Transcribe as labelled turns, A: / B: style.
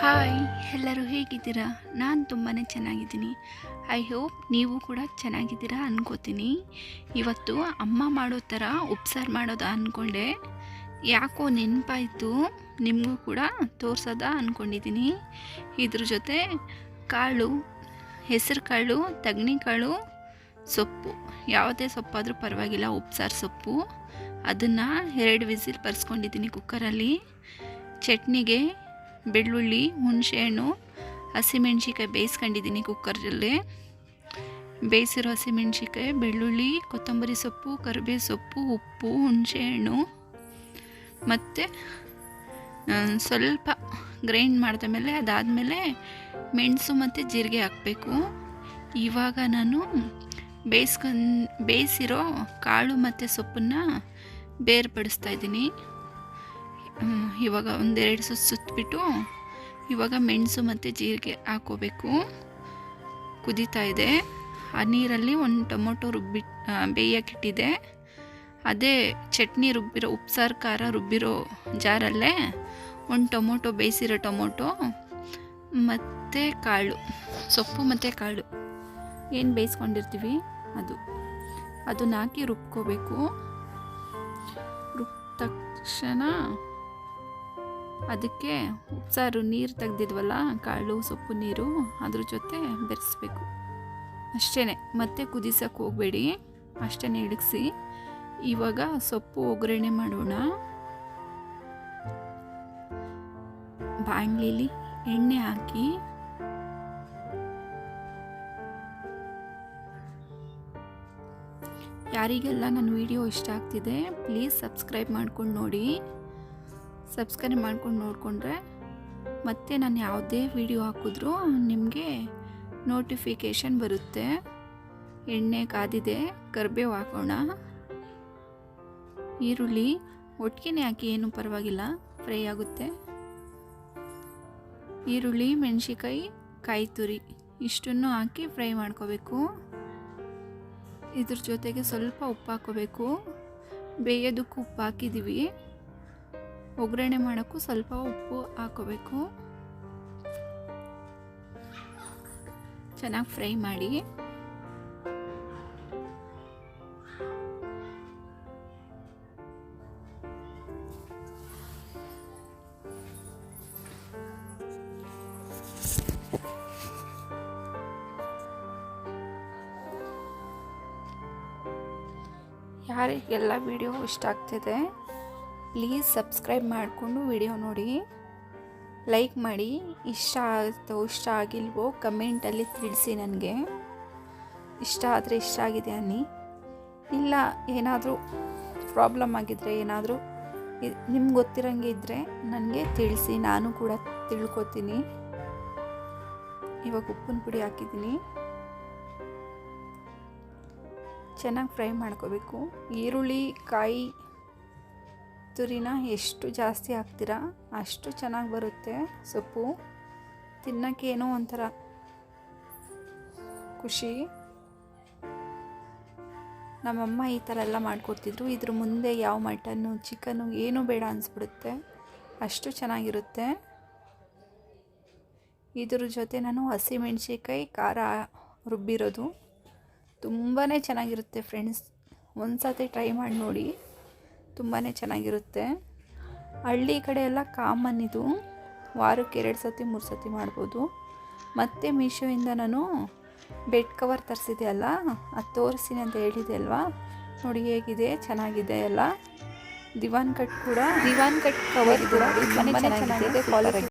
A: Hi, ಎಲ್ಲರೂ ಹೇಗಿದ್ದೀರಾ? ನಾನು ತುಂಬಾ ಚೆನ್ನಾಗಿದ್ದೀನಿ. ಐ ಹೋಪ್ ನೀವು ಕೂಡ ಚೆನ್ನಾಗಿದ್ದೀರಾ ಅನ್ಕೋತೀನಿ. ಇವತ್ತು ಅಮ್ಮ ಮಾಡೋ ಥರ ಉಪ್ಸಾರು ಮಾಡೋದಾ ಅಂದ್ಕೊಂಡೆ ಯಾಕೋ ನೆನಪಾಯಿತು, ನಿಮಗೂ ಕೂಡ ತೋರ್ಸೋದ ಅಂದ್ಕೊಂಡಿದ್ದೀನಿ ಇದ್ರ ಜೊತೆ ಕಾಳು, ಹೆಸರು ಕಾಳು ತಗಣಿ ಕಾಳು, ಸೊಪ್ಪು. ಯಾವುದೇ ಸೊಪ್ಪಾದರೂ ಪರವಾಗಿಲ್ಲ, ಉಪ್ಸಾರು ಸೊಪ್ಪು. ಅದನ್ನು ಎರಡು ವಿಸಿಲ್ ಬರ್ಸ್ಕೊಂಡಿದ್ದೀನಿ ಕುಕ್ಕರಲ್ಲಿ. ಚಟ್ನಿಗೆ ಬೆಳ್ಳುಳ್ಳಿ, ಹುಣಸೆಹಣ್ಣು ಹಸಿಮೆಣ್ಸಿಕಾಯಿ ಬೇಯಿಸ್ಕೊಂಡಿದ್ದೀನಿ ಕುಕ್ಕರಲ್ಲಿ. ಬೇಯಿಸಿರೋ ಹಸಿಮೆಣ್ಸಿಕಾಯಿ ಬೆಳ್ಳುಳ್ಳಿ, ಕೊತ್ತಂಬರಿ ಸೊಪ್ಪು ಕರಿಬೇವು ಸೊಪ್ಪು, ಉಪ್ಪು, ಹುಣಸೆಹಣ್ಣು ಮತ್ತು ಸ್ವಲ್ಪ ಗ್ರೈಂಡ್ ಮಾಡಿದ ಮೇಲೆ ಅದಾದಮೇಲೆ ಮೆಣಸು ಮತ್ತು ಜೀರಿಗೆ ಹಾಕಬೇಕು. ಇವಾಗ ನಾನು ಬೇಯಿಸ್ಕೊಂಡು, ಬೇಯಿಸಿರೋ ಕಾಳು ಮತ್ತು ಸೊಪ್ಪನ್ನು ಬೇರ್ಪಡಿಸ್ತಾ ಇದ್ದೀನಿ. ಇವಾಗ ಒಂದೆರಡು ಸುತ್ತು ಸುತ್ತಬಿಟ್ಟು ಇವಾಗ ಮೆಣಸು ಮತ್ತು ಜೀರಿಗೆ ಹಾಕೋಬೇಕು. ಕುದೀತಾ ಇದೆ. ಆ ನೀರಲ್ಲಿ ಒಂದು ಟೊಮೊಟೊ ರುಬ್ಬಿ ಬೇಯಕ್ಕಿಟ್ಟಿದೆ ಅದೇ ಚಟ್ನಿ ರುಬ್ಬಿರೋ, ಉಪ್ಸಾರು ಖಾರ ರುಬ್ಬಿರೋ ಜಾರಲ್ಲೇ ಒಂದು ಟೊಮೊಟೊ, ಬೇಯಿಸಿರೋ ಟೊಮೊಟೊ, ಮತ್ತು ಕಾಳು, ಸೊಪ್ಪು ಮತ್ತು ಕಾಳು. ಏನು ಬೇಯಿಸ್ಕೊಂಡಿರ್ತೀವಿ? ಅದು. ಅದನ್ನ ಹಾಕಿ ರುಬ್ಕೋಬೇಕು. ರುಬ್ಬ ತಕ್ಷಣ ಅದಕ್ಕೆ ಉಪ್ಸಾರು ನೀರು ತೆಗ್ದಿದ್ವಲ್ಲ, ಕಾಳು, ಸೊಪ್ಪು ನೀರು ಅದ್ರ ಜೊತೆ ಬೆರೆಸ್ಬೇಕು. ಅಷ್ಟೇ ಮತ್ತೆ ಕುದಿಸೋಕೆ ಹೋಗಬೇಡಿ. ಅಷ್ಟೇ ಇಡಗಿಸಿ. ಇವಾಗ ಸೊಪ್ಪು ಒಗ್ಗರಣೆ ಮಾಡೋಣ. ಬಾಣಲಿಲಿ ಎಣ್ಣೆ ಹಾಕಿ. ಯಾರಿಗೆಲ್ಲ ನನ್ನ ವಿಡಿಯೋ ಇಷ್ಟ ಆಗ್ತಿದೆ, ಪ್ಲೀಸ್ ಸಬ್ಸ್ಕ್ರೈಬ್ ಮಾಡ್ಕೊಂಡು ನೋಡಿ. ಸಬ್ಸ್ಕ್ರೈಬ್ ಮಾಡ್ಕೊಂಡು ನೋಡಿಕೊಂಡ್ರೆ ಮತ್ತೆ ನಾನು ಯಾವುದೇ ವಿಡಿಯೋ ಹಾಕಿದ್ರೂ ನಿಮಗೆ ನೋಟಿಫಿಕೇಷನ್ ಬರುತ್ತೆ. ಎಣ್ಣೆ ಕಾದಿದೆ ಕರಿಬೇವು ಹಾಕೋಣ. ಈರುಳ್ಳಿ ಒಟ್ಟಿಗೆ ಹಾಕಿ ಏನು ಪರವಾಗಿಲ್ಲ ಫ್ರೈ ಆಗುತ್ತೆ. ಈರುಳ್ಳಿ ಮೆಣಸಿಕಾಯಿ ಕಾಯಿ ತುರಿ ಇಷ್ಟನ್ನು ಹಾಕಿ ಫ್ರೈ ಮಾಡ್ಕೋಬೇಕು. ಇದ್ರ ಜೊತೆಗೆ ಸ್ವಲ್ಪ ಉಪ್ಪು ಹಾಕೋಬೇಕು. ಬೇಯೋದಕ್ಕೆ ಉಪ್ಪು ಹಾಕಿದ್ದೀವಿ. ಒಗ್ಗರಣೆ ಮಾಡೋಕ್ಕೂ ಸ್ವಲ್ಪ ಉಪ್ಪು ಹಾಕೋಬೇಕು. ಚೆನ್ನಾಗಿ ಫ್ರೈ ಮಾಡಿ. ಯಾರಿಗೆಲ್ಲ ವಿಡಿಯೋ ಇಷ್ಟ ಆಗ್ತಿದೆ ಪ್ಲೀಸ್ ಸಬ್ಸ್ಕ್ರೈಬ್ ಮಾಡಿಕೊಂಡು ವಿಡಿಯೋ ನೋಡಿ. ಲೈಕ್ ಮಾಡಿ. ಇಷ್ಟ ಆಗುತ್ತೋ ಇಷ್ಟ ಆಗಿಲ್ವೋ ಕಮೆಂಟಲ್ಲಿ ತಿಳಿಸಿ ನನಗೆ. ಇಷ್ಟ ಆದರೆ ಇಷ್ಟ ಆಗಿದೆ ಅನ್ನಿ. ಇಲ್ಲ, ಏನಾದರೂ ಪ್ರಾಬ್ಲಮ್ ಆಗಿದ್ದರೆ ಏನಾದರೂ ನಿಮ್ಗೆ ಗೊತ್ತಿರೋಂಗೆ ಇದ್ದರೆ ನನಗೆ ತಿಳಿಸಿ. ನಾನು ಕೂಡ ತಿಳ್ಕೊತೀನಿ. ಇವಾಗ ಉಪ್ಪಿನ ಪುಡಿ ಹಾಕಿದ್ದೀನಿ. ಚೆನ್ನಾಗಿ ಫ್ರೈ ಮಾಡ್ಕೋಬೇಕು. ಈರುಳ್ಳಿ, ಕಾಯಿ ತುರಿನ ಎಷ್ಟು ಜಾಸ್ತಿ ಹಾಕ್ತೀರಾ? ಅಷ್ಟು ಚೆನ್ನಾಗಿ ಬರುತ್ತೆ ಸೊಪ್ಪು. ತಿನ್ನೋಕ್ಕೇನೋ ಒಂಥರ ಖುಷಿ. ನಮ್ಮಮ್ಮ ಈ ಥರ ಎಲ್ಲ ಮಾಡಿಕೊಡ್ತಿದ್ರು. ಇದ್ರ ಮುಂದೆ ಯಾವ ಮಟನ್ನು, ಚಿಕನ್ನು ಏನೂ ಬೇಡ ಅನಿಸ್ಬಿಡುತ್ತೆ. ಅಷ್ಟು ಚೆನ್ನಾಗಿರುತ್ತೆ. ಇದ್ರ ಜೊತೆ ನಾನು ಹಸಿಮೆಣ್ಸಿಕಾಯಿ ಖಾರ ರುಬ್ಬಿರೋದು. ತುಂಬಾ ಚೆನ್ನಾಗಿರುತ್ತೆ ಫ್ರೆಂಡ್ಸ್. ಒಂದು ಸತಿ ಟ್ರೈ ಮಾಡಿ ನೋಡಿ. ತುಂಬಾ ಚೆನ್ನಾಗಿರುತ್ತೆ. ಹಳ್ಳಿ ಕಡೆ ಎಲ್ಲ ಕಾಮನ್ ಇದು. ವಾರಕ್ಕೆ ಎರಡು ಸತಿ ಮೂರು ಸತಿ ಮಾಡ್ಬೋದು. ಮತ್ತು ಮೀಶೋಯಿಂದ ನಾನು ಬೆಡ್ ಕವರ್ ತರಿಸಿದೆ ಅಲ್ಲ ಅದು ತೋರಿಸ್ತೀನಿ ಅಂತ ಹೇಳಿದೆ ಅಲ್ವಾ? ನೋಡಿ ಹೇಗಿದೆ ಚೆನ್ನಾಗಿದೆ ಎಲ್ಲ. ದಿವಾನ್ ಕಟ್ ಕೂಡ ದಿವಾನ್ ಕಟ್ ಕವರ್ ಕೂಡ ತುಂಬಾ ಚೆನ್ನಾಗಿದೆ ಕ್ವಾಲಿಟಿ